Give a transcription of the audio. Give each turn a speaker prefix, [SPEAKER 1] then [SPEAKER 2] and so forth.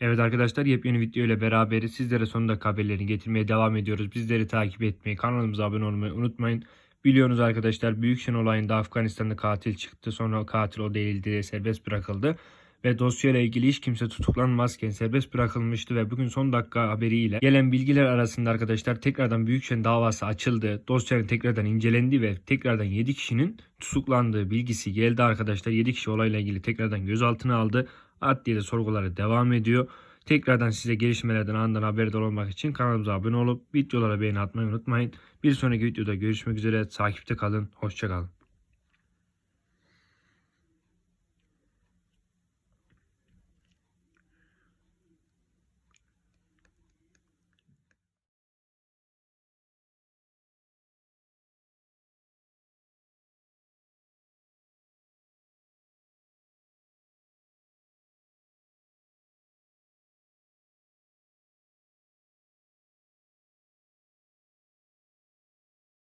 [SPEAKER 1] Evet arkadaşlar yepyeni video ile beraberiz. Sizlere sonunda haberlerini getirmeye devam ediyoruz. Bizleri takip etmeyi, kanalımıza abone olmayı unutmayın. Biliyorsunuz arkadaşlar Büyükşen olayında Afganistan'da katil çıktı. Sonra katil o değildi diye serbest bırakıldı. Ve dosyayla ilgili hiç kimse tutuklanmazken serbest bırakılmıştı ve bugün son dakika haberiyle gelen bilgiler arasında arkadaşlar tekrardan Büyükşen davası açıldı. Dosyanın tekrardan incelendi ve tekrardan 7 kişinin tutuklandığı bilgisi geldi arkadaşlar. 7 kişi olayla ilgili tekrardan gözaltına aldı. Adliyede sorguları devam ediyor. Tekrardan size gelişmelerden anından haberdar olmak için kanalımıza abone olup videolara beğeni atmayı unutmayın. Bir sonraki videoda görüşmek üzere. Takipte kalın. Hoşçakalın.